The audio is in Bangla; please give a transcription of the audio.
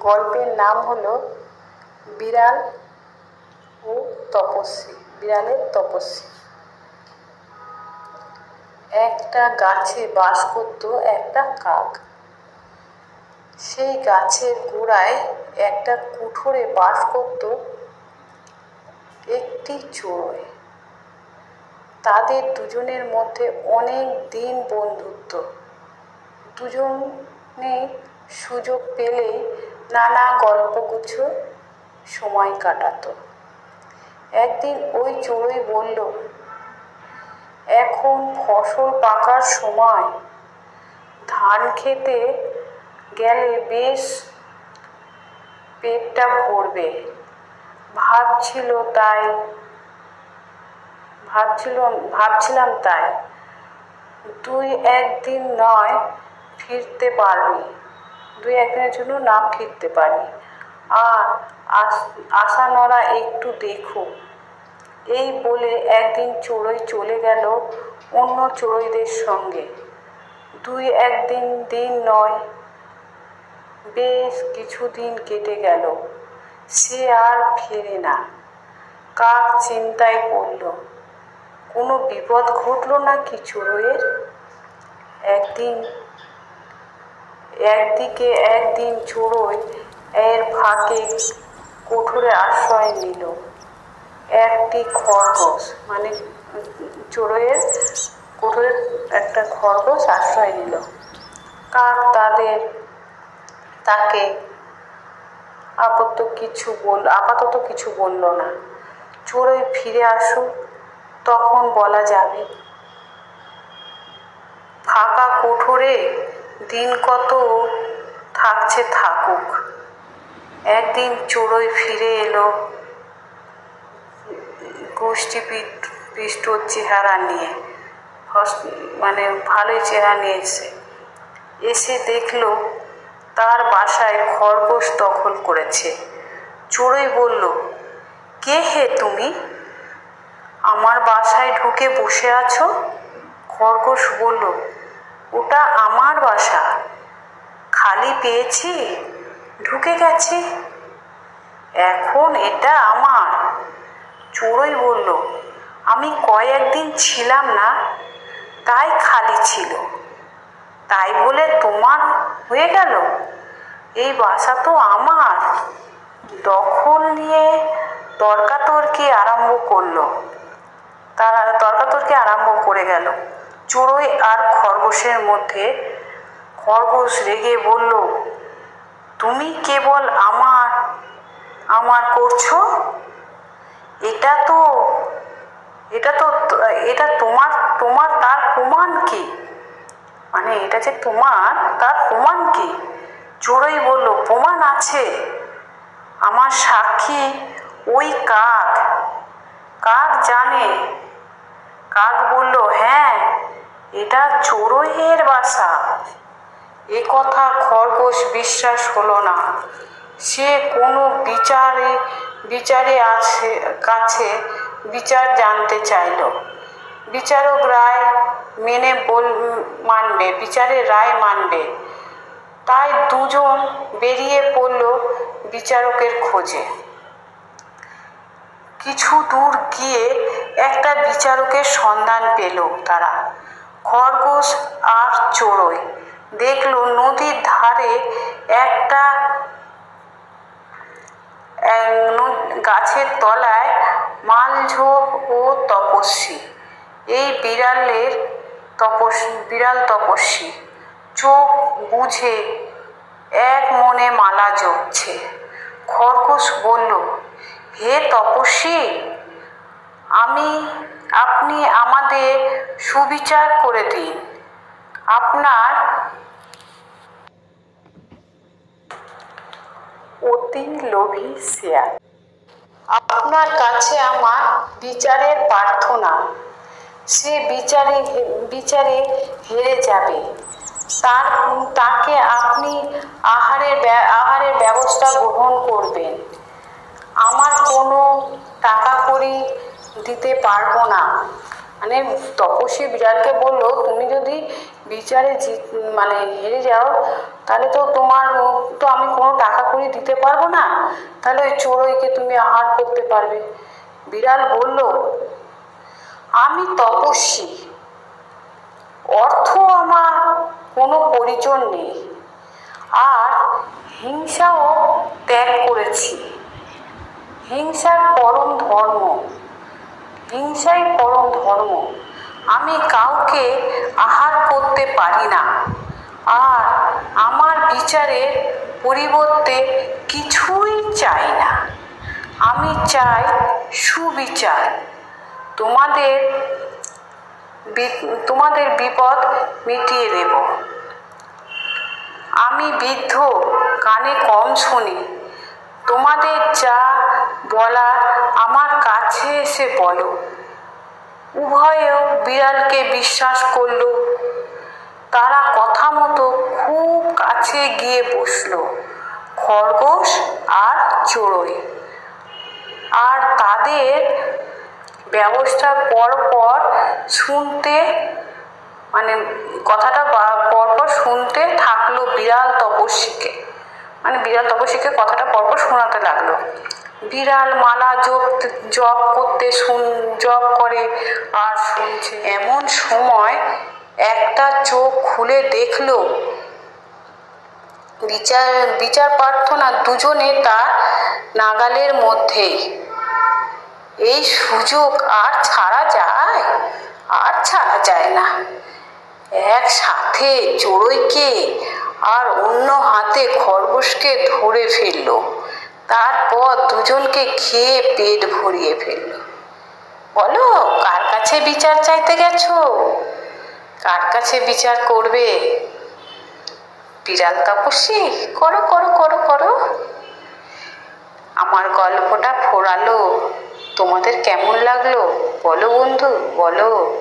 গল্পের নাম হলো বিড়াল ও তপস্বী, বিড়ালের তপস্বী। একটা গাছে বাস করতো একটা কাক। সেই গাছের গোড়ায় একটা কুঠোরে বাস করতো একটি চড়ুই তাদের দুজনের মধ্যে অনেক দিন বন্ধুত্ব। দুজনে সুযোগ পেলেই নানা গল্পগুচ্ছ সময় কাটাতো। একদিন ওই চড়ুই বলল, এখন ফসল পাকার সময়। ধান খেতে গেলে বেশ পেটটা ভরবে। ভাবছিল তাই, ভাবছিল, ভাবছিলাম তাই। তুই একদিন নয়, ফিরতে পারবি। দুই একদিনের জন্য না ফিরতে পারি। আর আশানরা একটু দেখো এই বলে একদিন চড়ুই চলে গেল অন্য চড়ুইদের সঙ্গে। দুই একদিন দিন নয়, বেশ কিছুদিন কেটে গেল। সে আর ফেরে না। কাক চিন্তায় পড়ল, কোনো বিপদ ঘটলো নাকি চড়ুইয়ের? একদিন একদিকে একদিন চড়ুই এর ফাঁকে কুঠোরে আশ্রয় নিল। একটি খরগোশ মানে চড়ুইয়ের কঠোরের একটা খরগোশ আশ্রয় নিল। কাক তাদের তাকে আপাতত কিছু বল আপাতত কিছু বলল না। চড়ুই ফিরে আসুক তখন বলা যাবে, ফাঁকা কুঠোরে দিন কত থাকছে থাকুক। একদিন চড়ুই ফিরে এলো গোষ্ঠী পিষ্টর চেহারা নিয়ে। মানে ভালোই চেহারা নিয়ে এসে এসে দেখল তার বাসায় খরগোশ দখল করেছে। চড়ুই বলল, কে হে তুমি? আমার বাসায় ঢুকে বসে আছো? খরগোশ বলল ওটা আমার বাসা। খালি পেয়েছি, ঢুকে গেছি। এখন এটা আমার। চড়ুই বলল, আমি কয়েকদিন ছিলাম না, তাই খালি ছিল। তাই বলে তোমার হয়ে গেল? এই বাসা তো আমার। দখল নিয়ে তর্কাতর্কি আরম্ভ করল। তারা তর্কাতর্কি আরম্ভ করে গেল। চড়ুই আর খরগোশের মধ্যে খরগোশ রেগে বলল, তুমি কেবল আমার আমার করছ? এটা তো এটা তো, এটা তোমার তোমার তার প্রমাণ কি? মানে এটা যে তোমার, তার প্রমাণ কি? চড়ুই বলল, প্রমাণ আছে। আমার সাক্ষী ওই কাক। কাক জানে, কাক এটা চড়ুইয়ের বাসা। এ কথা খরগোশ বিশ্বাস হলো না। সে কোনো বিচারে বিচারে আছে কাছে বিচার জানতে চাইল। বিচারক রায় মেনে বল, মানবে, বিচারের রায় মানবে। তাই দুজন বেরিয়ে পড়ল বিচারকের খোঁজে। কিছু দূর গিয়ে একটা বিচারকের সন্ধান পেল তারা। খরগোশ আর চড়োই। দেখল নদীর ধারে একটা গাছের তলায় মালঝোপ ও তপস্বী। এই বিড়ালের তপস, বিড়াল তপস্বী। চোখ বুঝে এক মনে মালা জপছে। খরগোশ বলল, হে তপস্বী, আমি আপনি আমাদের সুবিচার করে দিন। আপনার অতি লোভী শেয়ার। আপনার কাছে আমার বিচারের প্রার্থনা। সে বিচারে বিচারে হেরে যাবে। তার, তাকে আপনি আহারের আহারের ব্যবস্থা গ্রহণ করবেন। আমার কোনো টাকা কড়ি দিতে পারব না। মানে তপস্বী বিড়ালকে বলল, তুমি যদি বিচারে মানে হেরে যাও, তাহলে তো তোমার তো আমি কোনো টাকা কড়ি দিতে পারব না। তাহলে ওই চড়ুইকে তুমি আহার করতে পারবে। বিড়াল বলল, আমি তপস্বী। অর্থ আমার কোনো পরিজন নেই। আর হিংসাও ত্যাগ করেছি। হিংসার পরম ধর্ম। হিংসাই পরম ধর্ম। আমি কাউকে আহার করতে পারি না। আর আমার বিচারের পরিবর্তে কিছুই চাই না। আমি চাই সুবিচার। তোমাদের তোমাদের বিপদ মিটিয়ে দেব। আমি বৃদ্ধ, কানে কম শুনি। তোমাদের যা বলার এসে বলো। উভয়েও বিড়ালকে বিশ্বাস করল। তারা কথা মতো খুব কাছে গিয়ে বসল, খরগোশ আর চড়ুই। আর তাদের ব্যবস্থা পর পর শুনতে মানে কথাটা পরপর শুনতে থাকল বিড়াল তপস্বীকে। মানে বিড়াল তপস্বীকে কথাটা পরপর শোনাতে লাগল। বিড়াল মালা জপ জপ করতে শুন, জপ করে আর শুনছে। এমন সময় একটা চোখ খুলে দেখল, বিচার বিচার প্রার্থনা দুজনে তার নাগালের মধ্যেই এই সুযোগ আর ছাড়া যায়, আর ছাড়া যায় না। একসাথে চড়ুইকে আর অন্য হাতে খরগোশকে ধরে ফেলল। তারপর দুজনকে খেয়ে পেট ভরিয়ে ফেলল। বলো, কার কাছে বিচার চাইতে গেছো? কার কাছে বিচার করবে? বিড়াল তপস্বী করো করো করো করো। আমার গল্পটা ফোরালো। তোমাদের কেমন লাগল? বলো বন্ধু, বলো।